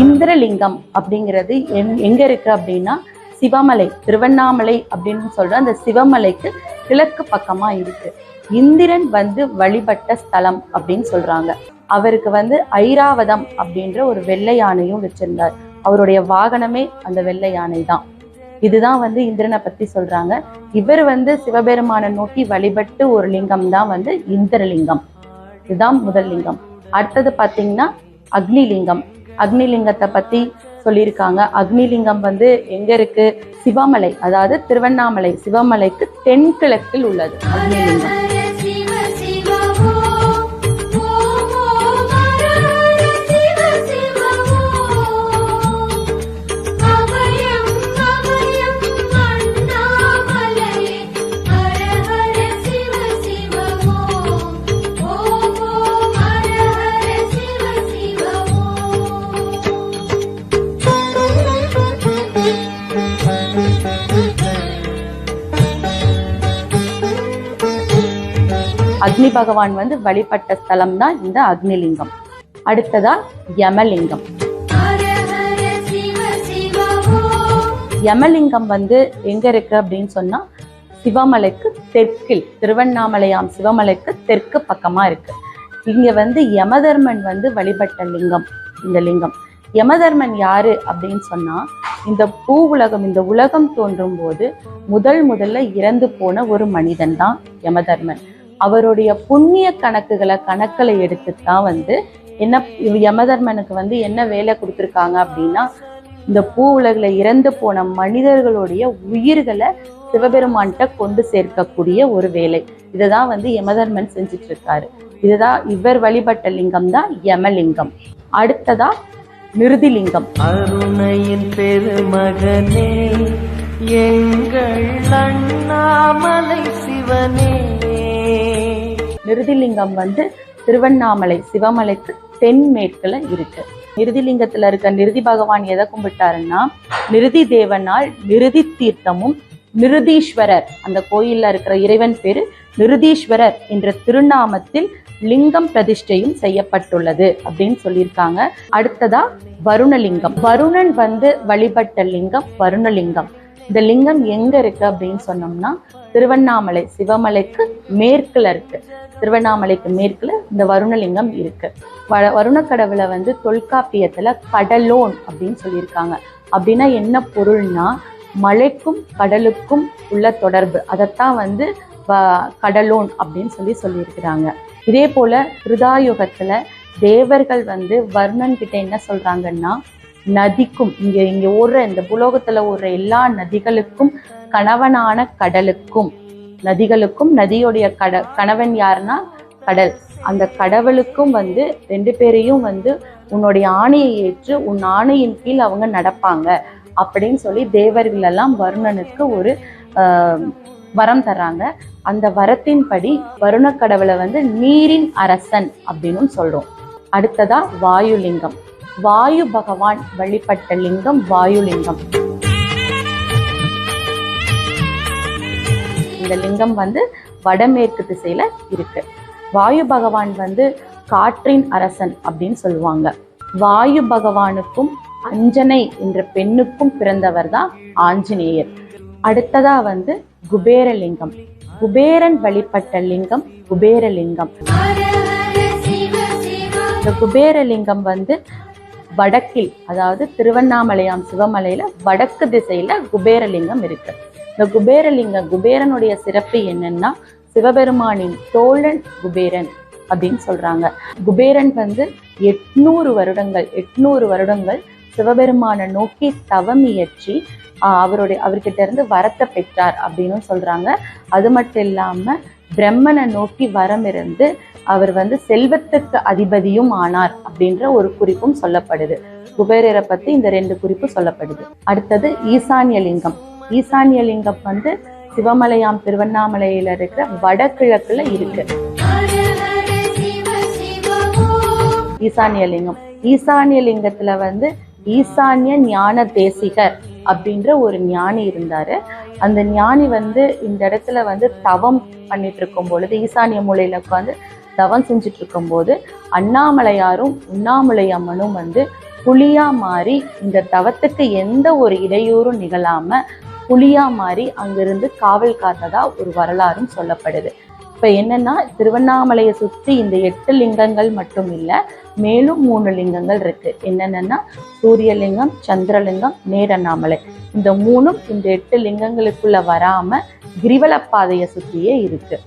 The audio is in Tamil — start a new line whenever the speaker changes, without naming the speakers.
இந்திரலிங்கம் அப்படிங்கிறது எங் எங்க இருக்கு அப்படின்னா சிவமலை திருவண்ணாமலை அப்படின்னு சொல்ற அந்த சிவமலைக்கு கிழக்கு பக்கமா இருக்கு. இந்திரன் வந்து வழிபட்ட ஸ்தலம் அப்படின்னு சொல்றாங்க. அவருக்கு வந்து ஐராவதம் அப்படின்ற ஒரு வெள்ளை யானையும் வச்சிருந்தார். அவருடைய வாகனமே அந்த வெள்ளை யானை தான். இதுதான் வந்து இந்திரனை பத்தி சொல்றாங்க. இவர் வந்து சிவபெருமானை நோக்கி வழிபட்டு ஒரு லிங்கம் தான் வந்து இந்திரலிங்கம். இதுதான் முதல் லிங்கம். அடுத்தது பார்த்தீங்கன்னா அக்னிலிங்கம். அக்னிலிங்கத்தை பத்தி சொல்லியிருக்காங்க. அக்னிலிங்கம் வந்து எங்க இருக்கு? சிவமலை அதாவது திருவண்ணாமலை. சிவமலைக்கு தென்கிழக்கில் உள்ளது அக்னிலிங்கம். அக்னி பகவான் வந்து வழிபட்ட ஸ்தலம் தான் இந்த அக்னிலிங்கம். அடுத்ததா யமலிங்கம். யமலிங்கம் வந்து எங்க இருக்கு அப்படின்னு சொன்னா சிவமலைக்கு தெற்கில் திருவண்ணாமலையாம் சிவமலைக்கு தெற்கு பக்கமா இருக்கு. இங்க வந்து யமதர்மன் வந்து வழிபட்ட லிங்கம் இந்த லிங்கம். யமதர்மன் யாரு அப்படின்னு சொன்னா இந்த பூ உலகம் இந்த உலகம் தோன்றும் போது முதல் முதல்ல இறந்து போன ஒரு மனிதன் தான் யமதர்மன். அவருடைய புண்ணிய கணக்குகளை கணக்கில் எடுத்து தான் வந்து என்ன யமதர்மனுக்கு வந்து என்ன வேலை கொடுத்துருக்காங்க அப்படின்னா இந்த பூ உலகில் இறந்து போன மனிதர்களுடைய உயிர்களை சிவபெருமான்கிட்ட கொண்டு சேர்க்கக்கூடிய ஒரு வேலை. இதை தான் வந்து யமதர்மன் செஞ்சுட்டு இருக்காரு இதுதான் இவர் வழிபட்ட லிங்கம் தான் யமலிங்கம். அடுத்ததா நிருதிலிங்கம்
அருணையின் பெருமகனே எங்கள் அண்ணாமலை சிவனே.
நிருதிலிங்கம் வந்து திருவண்ணாமலை சிவமலைக்கு தென்மேற்குல இருக்கு. நிருதிலிங்கத்துல இருக்க நிருதி பகவான் எதை கும்பிட்டாருன்னா நிருதி தேவனால் நிருதி தீர்த்தமும் நிருதீஸ்வரர் அந்த கோயில்ல இருக்கிற இறைவன் பேரு நிருதீஸ்வரர் என்ற திருநாமத்தில் லிங்கம் பிரதிஷ்டையும் செய்யப்பட்டுள்ளது அப்படின்னு சொல்லியிருக்காங்க. அடுத்ததா வருணலிங்கம். வருணன் வந்து வழிபட்ட லிங்கம் வருணலிங்கம். இந்த லிங்கம் எங்க இருக்கு அப்படின்னு சொன்னோம்னா திருவண்ணாமலை சிவமலைக்கு மேற்குல இருக்கு. திருவண்ணாமலைக்கு மேற்குல இந்த வருணலிங்கம் இருக்கு. வ- வருணக்கடவுளை வந்து தொல்காப்பியத்துல கடலோன் அப்படின்னு சொல்லியிருக்காங்க. அப்படின்னா என்ன பொருள்னா மலைக்கும் கடலுக்கும் உள்ள தொடர்பு. அதைத்தான் வந்து வ- கடலோன் அப்படின்னு சொல்லி சொல்லியிருக்கிறாங்க. இதே போல திருதாயுகத்துல தேவர்கள் வந்து வர்ணன் கிட்ட என்ன சொல்றாங்கன்னா நதிக்கும். இங்க இங்க ஓடுற இந்த புலோகத்துல ஓடுற எல்லா நதிகளுக்கும் கணவனான கடலுக்கும். நதிகளுக்கும் நதியுடைய கட கணவன் யாருன்னா கடல். அந்த கடவுளுக்கும் வந்து ரெண்டு பேரையும் வந்து உன்னுடைய ஆணையை ஏற்று உன் ஆணையின் கீழ் அவங்க நடப்பாங்க. அப்படின்னு சொல்லி தேவர்கள் எல்லாம் வருணனுக்கு ஒரு வரம் தர்றாங்க. அந்த வரத்தின்படி வருண கடவுளை வந்து நீரின் அரசன் அப்படின்னு சொல்றோம். அடுத்ததா வாயுலிங்கம். வாயு பகவான் வழிபட்ட லிங்கம் வாயுலிங்கம். இந்த லிங்கம் வந்து வடமேற்கு திசையில இருக்கு. வாயு பகவான் வந்து காற்றின் அரசன் அப்படின்னு சொல்லுவாங்க. வாயு பகவானுக்கும் அஞ்சனை என்ற பெண்ணுக்கும் பிறந்தவர் தான் ஆஞ்சநேயர். அடுத்ததா வந்து குபேரலிங்கம். குபேரன் வழிபட்ட லிங்கம் குபேரலிங்கம். இந்த குபேரலிங்கம் வந்து வடக்கில் அதாவது திருவண்ணாமலையாம் சிவமலையில வடக்கு திசையில குபேரலிங்கம் இருக்கு. இந்த குபேரலிங்கம் குபேரனுடைய சிறப்பு என்னன்னா சிவபெருமானின் தோழன் குபேரன் அப்படின்னு சொல்றாங்க. குபேரன் வந்து எட்நூறு வருடங்கள் எட்நூறு வருடங்கள் சிவபெருமானை நோக்கி தவம் இயற்றி அவருடைய அவர்கிட்ட இருந்து வரத்தை பெற்றார் அப்படின்னு சொல்றாங்க. அது மட்டும் இல்லாம பிரம்மனை நோக்கி வரம் இருந்து அவர் வந்து செல்வத்துக்கு அதிபதியும் ஆனார் அப்படின்ற ஒரு குறிப்பும் சொல்லப்படுது. குபேரரை பத்தி இந்த ரெண்டு குறிப்பு சொல்லப்படுது. அடுத்தது ஈசான்ய லிங்கம் ஈசான்ய லிங்கம் வந்து சிவமலையாம் திருவண்ணாமலையில இருக்கிற வடகிழக்குல இருக்கு.
ஹர ஹர
ஈசான்ய லிங்கம் ஈசான்ய லிங்கத்துல வந்து ஈசான்ய ஞான தேசிகர் அப்படின்ற ஒரு ஞானி இருந்தார். அந்த ஞானி வந்து இந்த இடத்துல வந்து தவம் பண்ணிட்டு இருக்கும் பொழுது ஈசானிய மூலையில் உட்காந்து தவம் செஞ்சுட்டு இருக்கும்போது அண்ணாமலையாரும் உண்ணாமலை அம்மனும் வந்து புலியா மாறி இந்த தவத்துக்கு எந்த ஒரு இடையூறும் நிகழாம புலியா மாறி அங்கிருந்து காவல் காத்ததா ஒரு வரலாறும் சொல்லப்படுது. இப்போ என்னன்னா திருவண்ணாமலையை சுற்றி இந்த எட்டு லிங்கங்கள் மட்டும் இல்லை மேலும் மூணு லிங்கங்கள் இருக்கு. என்னென்னன்னா சூரியலிங்கம் சந்திரலிங்கம் நேரண்ணாமலை. இந்த மூணும் இந்த எட்டு லிங்கங்களுக்குள்ள வராம கிரிவல பாதையை இருக்குது இருக்கு.